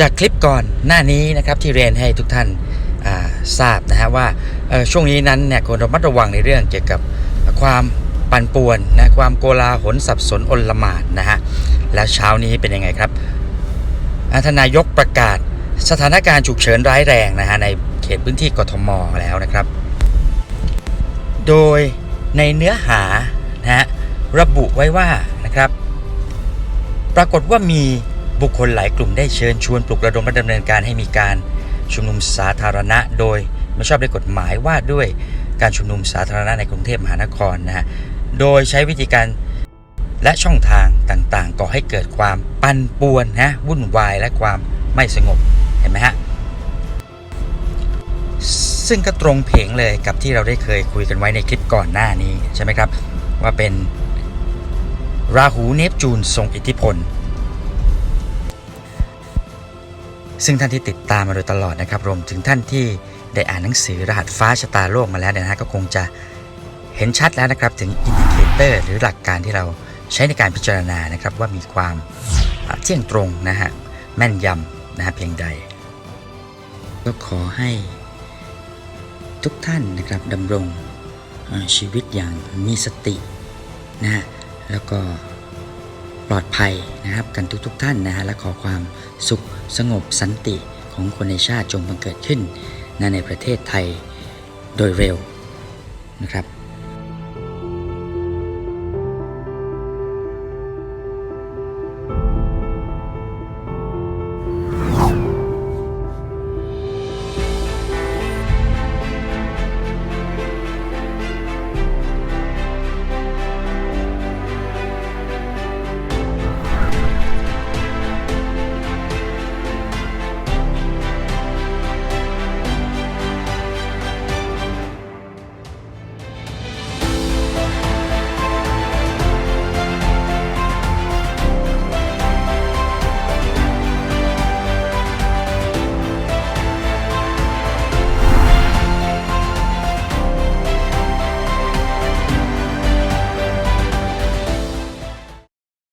จากคลิปก่อนหน้านี้นะครับที่เรียนให้ทุกท่านาทราบนะฮะว่าช่วงนี้นั้นเนี่ยควรระมัดระวังในเรื่องเกี่ยวกับความปั่นป่วนนะความโกลาหลสับสนอนลหมานนะฮะแล้วเช้านี้เป็นยังไงครับอ่าทานนายกประกาศสถานการณ์ฉุกเฉินร้ายแรงนะฮะในเขตพื้นที่กทมแล้วนะครับ โดยในเนื้อหานะฮะระบุไว้ว่านะครับ ปรากฏว่ามี บุคคลหลายกลุ่มได้เชิญชวนปลุกระดมและดำเนินการให้มีการชุมนุมสาธารณะ โดยไม่ชอบด้วยกฎหมายว่าด้วยการชุมนุมสาธารณะในกรุงเทพมหานครนะฮะ โดยใช้วิธีการและช่องทางต่างๆ ก่อให้เกิดความปั่นป่วนนะวุ่นวายและความไม่สงบเห็นไหมฮะ ซึ่งก็ตรงเพงเลยกับที่เราได้เคยคุยกันไว้ในคลิปก่อนหน้านี้ใช่ไหมครับ ว่าเป็นราหูเนปจูนทรงอิทธิพล ซึ่งท่านที่ติดตามมาโดยตลอดนะครับรวมถึงท่านที่ได้อ่านหนังสือรหัสฟ้าชะตาโลกมาแล้วเนี่ยนะฮะก็คงจะเห็นชัดแล้วนะครับถึงอินดิเคเตอร์หรือหลักการที่เราใช้ในการพิจารณานะครับว่ามีความเที่ยงตรงนะฮะแม่นยำนะฮะเพียงใด ก็ขอให้ทุกท่านนะครับดำรงชีวิตอย่างมีสตินะฮะแล้วก็ ปลอดภัยนะครับกันทุกๆทท่านนะฮะและขอความสุขสงบสันติของคนในชาติจงบังเกิดขึ้นนในประเทศไทยโดยเร็วนะครับ